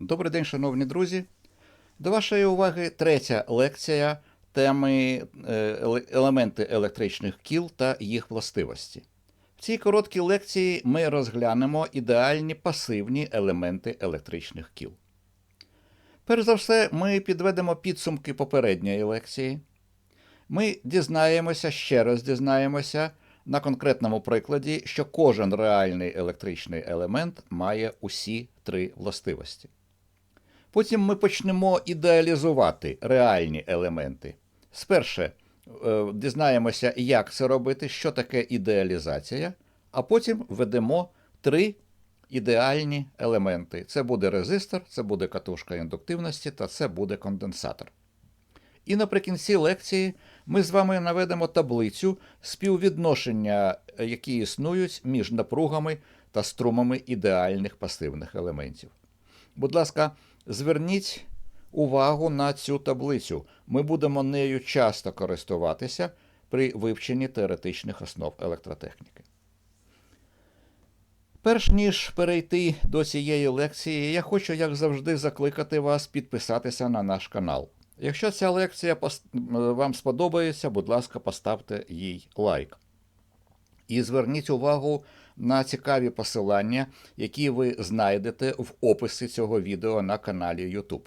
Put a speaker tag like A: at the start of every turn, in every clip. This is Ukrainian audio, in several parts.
A: Добрий день, шановні друзі. До вашої уваги третя лекція теми е, елементи електричних кіл та їх властивості. В цій короткій лекції ми розглянемо ідеальні пасивні елементи електричних кіл. Перш за все, ми підведемо підсумки попередньої лекції. Ми дізнаємося, ще раз дізнаємося на конкретному прикладі, що кожен реальний електричний елемент має усі три властивості. Потім ми почнемо ідеалізувати реальні елементи. Сперше е, дізнаємося, як це робити, що таке ідеалізація, а потім введемо три ідеальні елементи. Це буде резистор, це буде катушка індуктивності та це буде конденсатор. І наприкінці лекції ми з вами наведемо таблицю співвідношення, е, які існують між напругами та струмами ідеальних пасивних елементів. Будь ласка, зверніть увагу на цю таблицю. Ми будемо нею часто користуватися при вивченні теоретичних основ електротехніки. Перш ніж перейти до цієї лекції, я хочу, як завжди, закликати вас підписатися на наш канал. Якщо ця лекція вам сподобається, будь ласка, поставте їй лайк. І зверніть увагу на цікаві посилання, які ви знайдете в описі цього відео на каналі YouTube.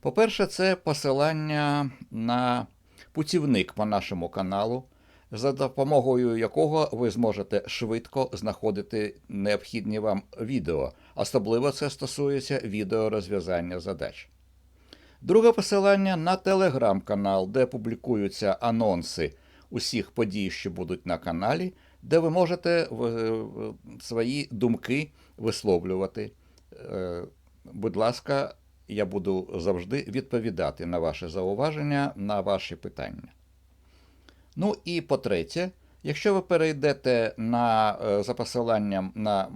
A: По-перше, це посилання на путівник по нашому каналу, за допомогою якого ви зможете швидко знаходити необхідні вам відео. Особливо це стосується відео розв'язання задач. Друге посилання на телеграм-канал, де публікуються анонси усіх подій, що будуть на каналі, де ви можете в- свої думки висловлювати. Е, Будь ласка, я буду завжди відповідати на ваші зауваження, на ваші питання. Ну і по-третє, якщо ви перейдете на, е, за посиланням на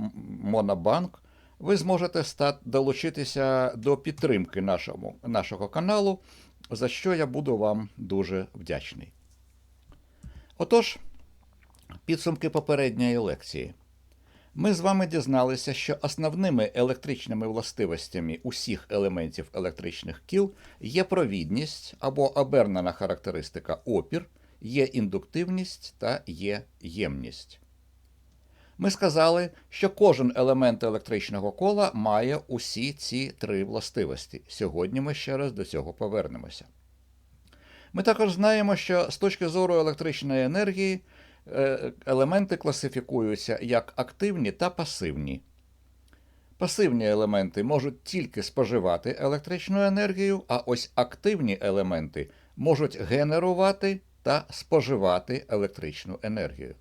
A: Монобанк, ви зможете стати, долучитися до підтримки нашому, нашого каналу, за що я буду вам дуже вдячний. Отож, підсумки попередньої лекції. Ми з вами дізналися, що основними електричними властивостями усіх елементів електричних кіл є провідність або обернена характеристика опір, є індуктивність та є ємність. Ми сказали, що кожен елемент електричного кола має усі ці три властивості. Сьогодні ми ще раз до цього повернемося. Ми також знаємо, що з точки зору електричної енергії елементи класифікуються як активні та пасивні. Пасивні елементи можуть тільки споживати електричну енергію, а ось активні елементи можуть генерувати та споживати електричну енергію.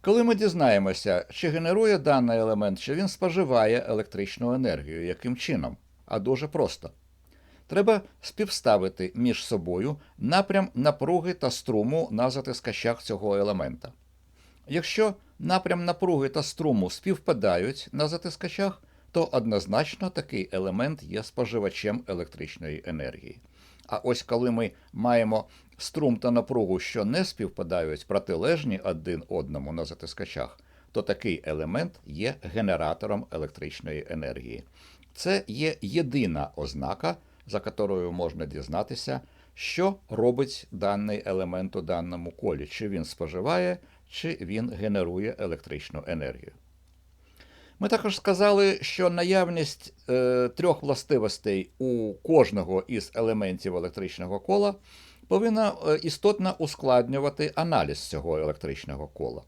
A: Коли ми дізнаємося, чи генерує даний елемент, чи він споживає електричну енергію, яким чином? А дуже просто. Треба співставити між собою напрям напруги та струму на затискачах цього елемента. Якщо напрям напруги та струму співпадають на затискачах, то однозначно такий елемент є споживачем електричної енергії. А ось коли ми маємо струм та напругу, що не співпадають протилежні один одному на затискачах, то такий елемент є генератором електричної енергії. Це є єдина ознака, за якою можна дізнатися, що робить даний елемент у даному колі, чи він споживає, чи він генерує електричну енергію. Ми також сказали, що наявність е, трьох властивостей у кожного із елементів електричного кола повинна е, істотно ускладнювати аналіз цього електричного кола.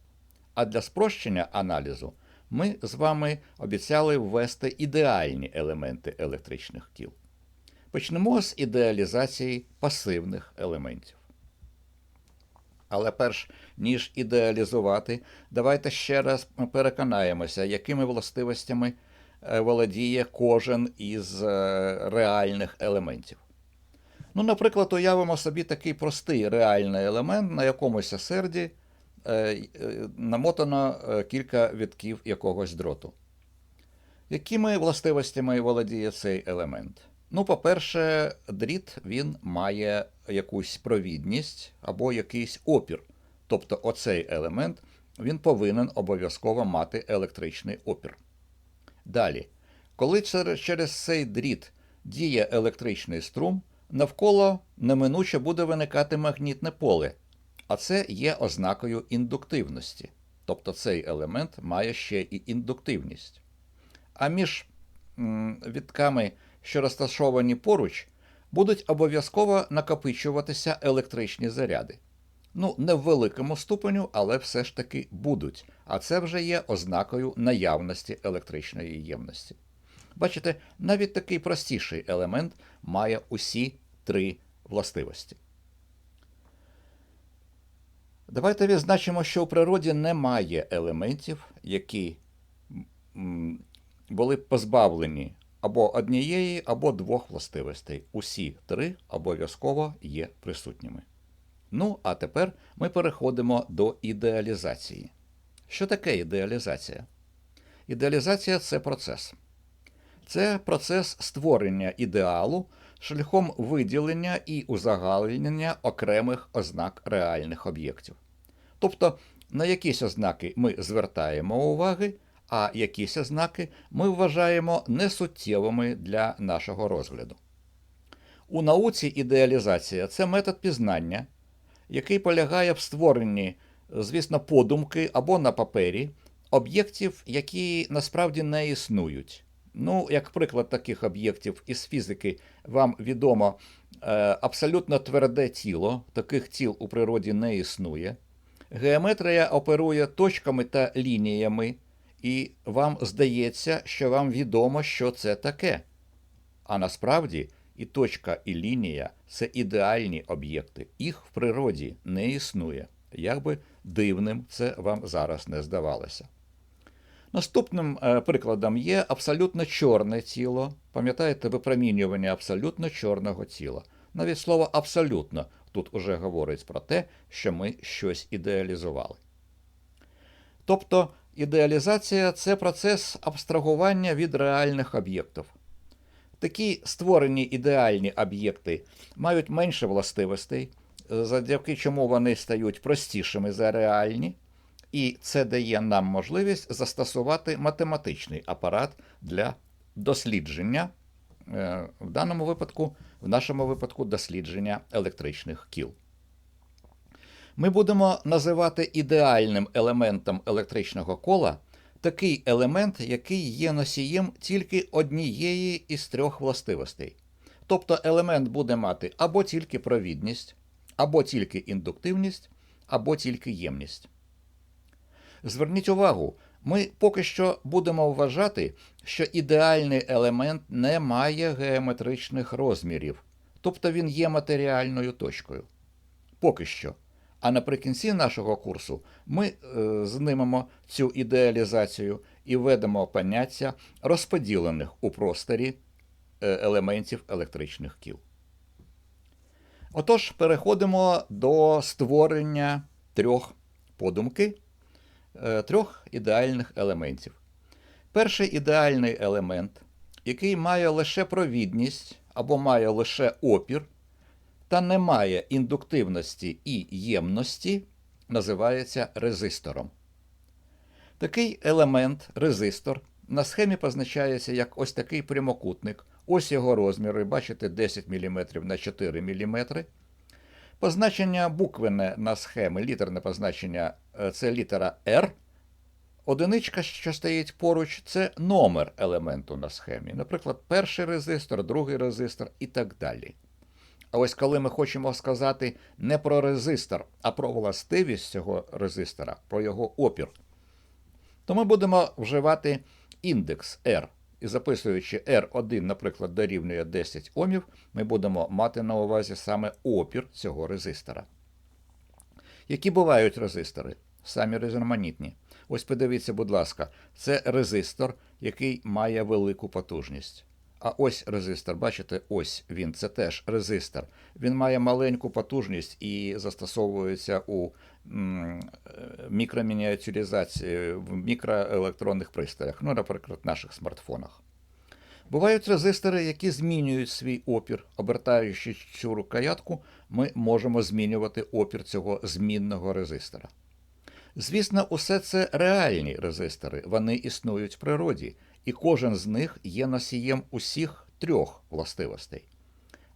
A: А для спрощення аналізу ми з вами обіцяли ввести ідеальні елементи електричних тіл. Почнемо з ідеалізації пасивних елементів. Але перш ніж ідеалізувати, давайте ще раз переконаємося, якими властивостями е, володіє кожен із е, реальних елементів. Ну, наприклад, уявимо собі такий простий реальний елемент, на якомусь серді е, намотано кілька вітків якогось дроту. Якими властивостями володіє цей елемент? Ну, по-перше, дріт він має якусь провідність або якийсь опір. Тобто оцей елемент він повинен обов'язково мати електричний опір. Далі, Коли через, цей дріт діє електричний струм, навколо неминуче буде виникати магнітне поле, а це є ознакою індуктивності. Тобто цей елемент має ще і індуктивність. А між вітками, що розташовані поруч, будуть обов'язково накопичуватися електричні заряди. Ну, не в великому ступеню, але все ж таки будуть. А це вже є ознакою наявності електричної ємності. Бачите, навіть такий простіший елемент має усі три властивості. Давайте відзначимо, що у природі немає елементів, які були позбавлені або однієї, або двох властивостей. Усі три обов'язково є присутніми. Ну, а тепер ми переходимо до ідеалізації. Що таке ідеалізація? Ідеалізація це процес. Це процес створення ідеалу шляхом виділення і узагальнення окремих ознак реальних об'єктів. Тобто на якісь ознаки ми звертаємо уваги, а якісь ознаки ми вважаємо несуттєвими для нашого розгляду. У науці ідеалізація це метод пізнання, який полягає в створенні, звісно, подумки або на папері об'єктів, які насправді не існують. Ну, як приклад таких об'єктів із фізики, вам відомо е, абсолютно тверде тіло, таких тіл у природі не існує. Геометрія оперує точками та лініями, і вам здається, що вам відомо, що це таке. А насправді і точка, і лінія це ідеальні об'єкти. Їх в природі не існує. Як би дивним це вам зараз не здавалося. Наступним е, прикладом є абсолютно чорне тіло. Пам'ятаєте випромінювання абсолютно чорного тіла. Навіть слово абсолютно тут уже говорить про те, що ми щось ідеалізували. Тобто ідеалізація це процес абстрагування від реальних об'єктів. Такі створені ідеальні об'єкти мають менше властивостей, завдяки чому вони стають простішими за реальні, і це дає нам можливість застосувати математичний апарат для дослідження, е, в даному випадку, в нашому випадку, дослідження електричних кіл. Ми будемо називати ідеальним елементом електричного кола такий елемент, який є носієм тільки однієї із трьох властивостей. Тобто елемент буде мати або тільки провідність, або тільки індуктивність, або тільки ємність. Зверніть увагу, ми поки що будемо вважати, що ідеальний елемент не має геометричних розмірів, тобто він є матеріальною точкою. Поки що. А наприкінці нашого курсу ми е, знимемо цю ідеалізацію і введемо поняття розподілених у просторі е, елементів електричних кіл. Отож, переходимо до створення трьох подумки, е, трьох ідеальних елементів. Перший ідеальний елемент, який має лише провідність або має лише опір та не має індуктивності і ємності, називається резистором. Такий елемент, резистор, на схемі позначається як ось такий прямокутник. Ось його розміри, бачите, 10 мм на 4 мм. Позначення буквене на схемі, літерне позначення е, це літера R. Одиничка, що стоїть поруч, це номер елементу на схемі. Наприклад, перший резистор, другий резистор і так далі. А ось коли ми хочемо сказати не про резистор, а про властивість цього резистора, про його опір, то ми будемо вживати індекс R. І записуючи R1, наприклад, дорівнює 10 Омів, ми будемо мати на увазі саме опір цього резистора. Які бувають резистори? Самі різноманітні. Ось подивіться, будь ласка, це резистор, який має велику потужність. А ось резистор, бачите, ось він, це теж резистор. Він має маленьку потужність і застосовується у мікромініатюризації в мікроелектронних пристроях, ну, наприклад, в наших смартфонах. Бувають резистори, які змінюють свій опір. Обертаючи цю рукоятку, ми можемо змінювати опір цього змінного резистора. Звісно, усе це реальні резистори, вони існують в природі, і кожен з них є носієм усіх трьох властивостей.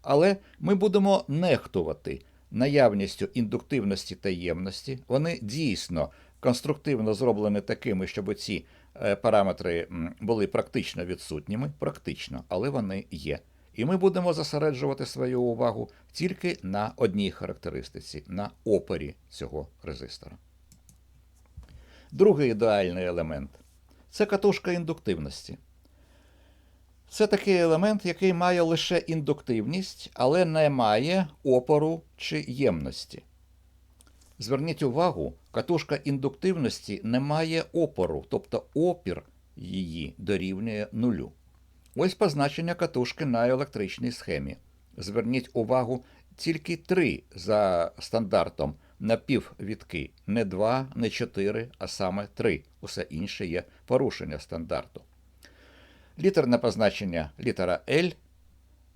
A: Але ми будемо нехтувати наявністю індуктивності та ємності. Вони дійсно конструктивно зроблені такими, щоб ці е, параметри були практично відсутніми, практично, але вони є. І ми будемо зосереджувати свою увагу тільки на одній характеристиці, на опорі цього резистора. Другий ідеальний елемент це катушка індуктивності. Це такий елемент, який має лише індуктивність, але не має опору чи ємності. Зверніть увагу, катушка індуктивності не має опору, тобто опір її дорівнює нулю. Ось позначення катушки на електричній схемі. Зверніть увагу, тільки три за стандартом напіввідки. Не два, не чотири, а саме три. Усе інше є порушення стандарту. Літерне позначення літера L.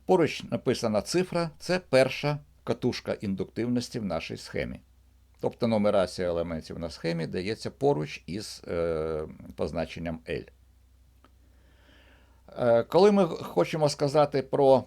A: Поруч написана цифра це перша катушка індуктивності в нашій схемі. Тобто нумерація елементів на схемі дається поруч із е, позначенням L. Е, коли ми хочемо сказати про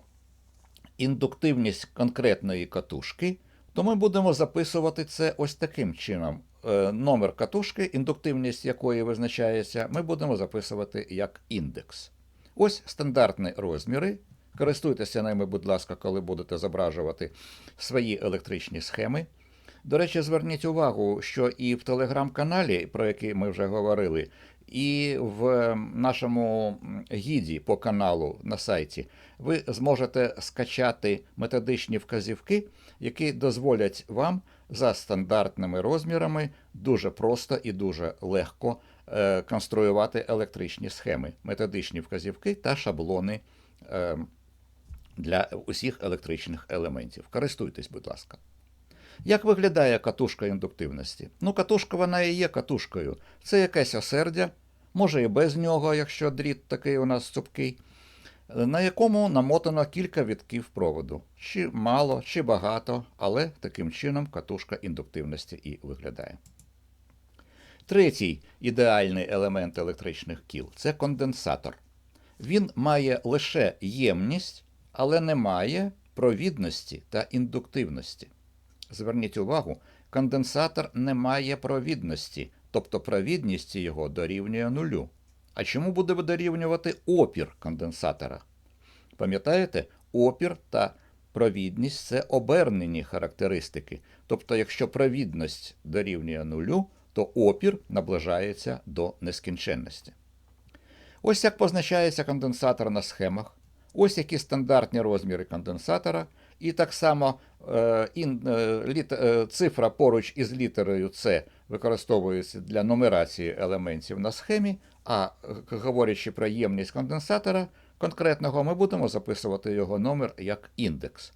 A: індуктивність конкретної катушки, то ми будемо записувати це ось таким чином. Е, номер катушки, індуктивність якої визначається, ми будемо записувати як індекс. Ось стандартні розміри. Користуйтеся ними, будь ласка, коли будете зображувати свої електричні схеми. До речі, зверніть увагу, що і в телеграм-каналі, про який ми вже говорили, і в нашому гіді по каналу на сайті ви зможете скачати методичні вказівки, які дозволять вам за стандартними розмірами дуже просто і дуже легко е, конструювати електричні схеми, методичні вказівки та шаблони е, для усіх електричних елементів. Користуйтесь, будь ласка. Як виглядає катушка індуктивності? Ну, катушка вона і є катушкою. Це якесь осердя, може і без нього, якщо дріт такий у нас цупкий, на якому намотано кілька вітків проводу. Чи мало, чи багато, але таким чином катушка індуктивності і виглядає. Третій ідеальний елемент електричних кіл це конденсатор. Він має лише ємність, але не має провідності та індуктивності. Зверніть увагу, конденсатор не має провідності, тобто провідність його дорівнює нулю. А чому буде дорівнювати опір конденсатора? Пам'ятаєте, опір та провідність це обернені характеристики. Тобто, якщо провідність дорівнює нулю, то опір наближається до нескінченності. Ось як позначається конденсатор на схемах. Ось які стандартні розміри конденсатора. І так само е, е, е, цифра поруч із літерою С використовується для нумерації елементів на схемі, а говорячи про ємність конденсатора конкретного, ми будемо записувати його номер як індекс.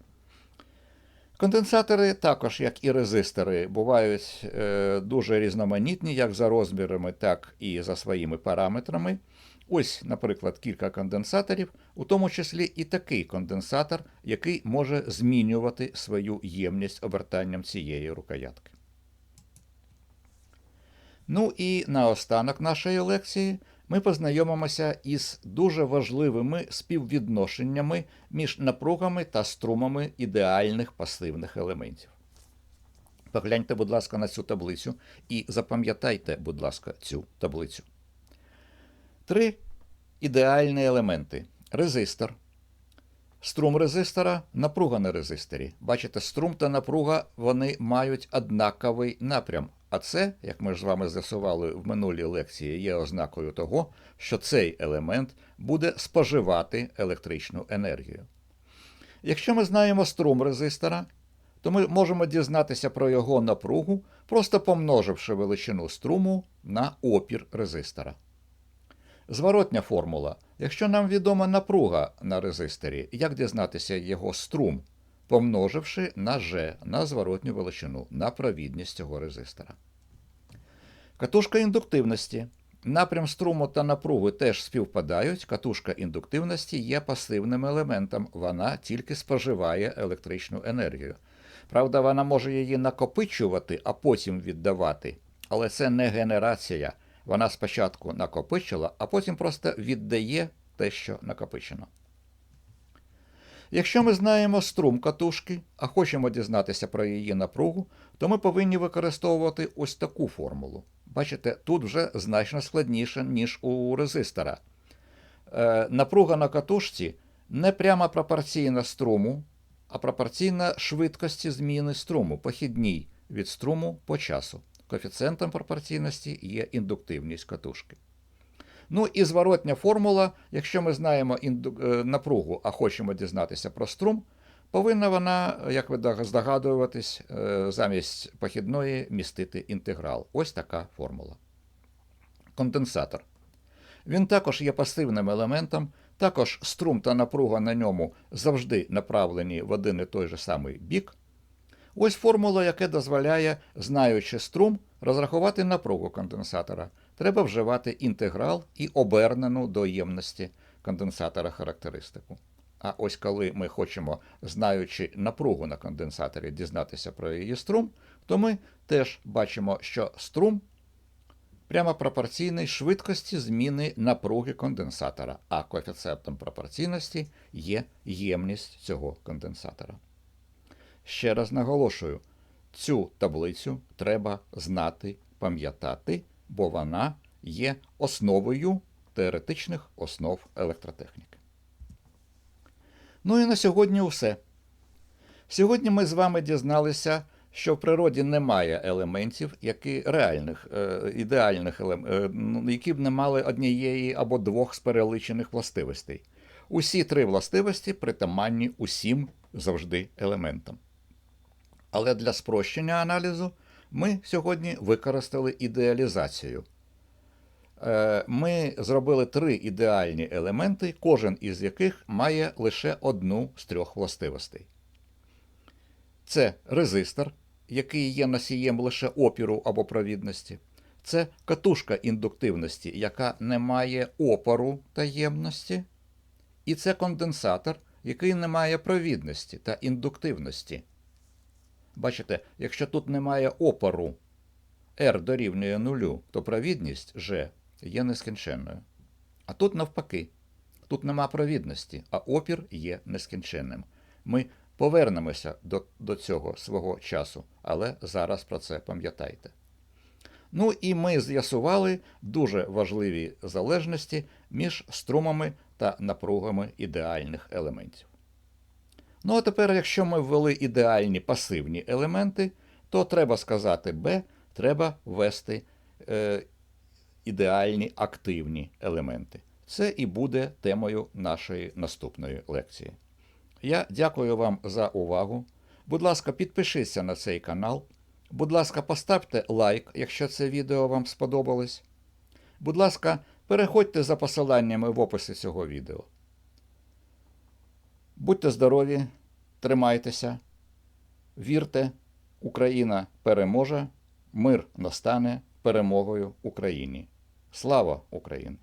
A: Конденсатори, також, як і резистори, бувають дуже різноманітні, як за розмірами, так і за своїми параметрами. Ось, наприклад, кілька конденсаторів, у тому числі і такий конденсатор, який може змінювати свою ємність обертанням цієї рукоятки. Ну і наостанок нашої лекції ми познайомимося із дуже важливими співвідношеннями між напругами та струмами ідеальних пасивних елементів. Погляньте, будь ласка, на цю таблицю і запам'ятайте, будь ласка, цю таблицю. Три ідеальні елементи: резистор. Струм резистора, напруга на резисторі. Бачите, струм та напруга вони мають однаковий напрям. А це, як ми ж з вами з'ясували в минулій лекції, є ознакою того, що цей елемент буде споживати електричну енергію. Якщо ми знаємо струм резистора, то ми можемо дізнатися про його напругу, просто помноживши величину струму на опір резистора. Зворотня формула. Якщо нам відома напруга на резисторі, як дізнатися його струм, помноживши на G, на зворотню величину, на провідність цього резистора. Катушка індуктивності. Напрям струму та напруги теж співпадають. Катушка індуктивності є пасивним елементом, вона тільки споживає електричну енергію. Правда, вона може її накопичувати, а потім віддавати. Але це не генерація, Вона спочатку накопичила, а потім просто віддає те, що накопичено. Якщо ми знаємо струм катушки, а хочемо дізнатися про її напругу, то ми повинні використовувати ось таку формулу. Бачите, тут вже значно складніше, ніж у резистора. Е, напруга на катушці не прямо пропорційна струму, а пропорційна швидкості зміни струму, похідній від струму по часу. Коефіцієнтом пропорційності є індуктивність катушки. Ну і зворотня формула, якщо ми знаємо е, напругу, а хочемо дізнатися про струм, повинна вона, як ви дог- здогадуєтесь, е, замість похідної містити інтеграл. Ось така формула. Конденсатор. Він також є пасивним елементом, також струм та напруга на ньому завжди направлені в один і той же самий бік. Ось формула, яка дозволяє, знаючи струм, розрахувати напругу конденсатора. Треба вживати інтеграл і обернену до ємності конденсатора характеристику. А ось коли ми хочемо, знаючи напругу на конденсаторі, дізнатися про її струм, то ми теж бачимо, що струм прямо пропорційний швидкості зміни напруги конденсатора, а коефіцієнтом пропорційності є ємність цього конденсатора. Ще раз наголошую, цю таблицю треба знати, пам'ятати, бо вона є основою теоретичних основ електротехніки. Ну і на сьогодні все. Сьогодні ми з вами дізналися, що в природі немає елементів, які реальних, е, ідеальних елем- е, ну, які б не мали однієї або двох з переличених властивостей. Усі три властивості притаманні усім завжди елементам. Але для спрощення аналізу ми сьогодні використали ідеалізацію. Е, Ми зробили три ідеальні елементи, кожен із яких має лише одну з трьох властивостей. Це резистор, який є носієм лише опіру або провідності. Це катушка індуктивності, яка не має опору та ємності. І це конденсатор, який не має провідності та індуктивності. Бачите, якщо тут немає опору R дорівнює нулю, то провідність G є нескінченною. А тут навпаки, тут нема провідності, а опір є нескінченним. Ми повернемося до, до цього свого часу, але зараз про це пам'ятайте. Ну і ми з'ясували дуже важливі залежності між струмами та напругами ідеальних елементів. Ну а тепер, якщо ми ввели ідеальні пасивні елементи, то треба сказати Б, треба ввести е, ідеальні активні елементи. Це і буде темою нашої наступної лекції. Я дякую вам за увагу. Будь ласка, підпишіться на цей канал. Будь ласка, поставте лайк, якщо це відео вам сподобалось. Будь ласка, переходьте за посиланнями в описі цього відео. Будьте здорові, тримайтеся, вірте, Україна переможе, мир настане перемогою Україні. Слава Україні!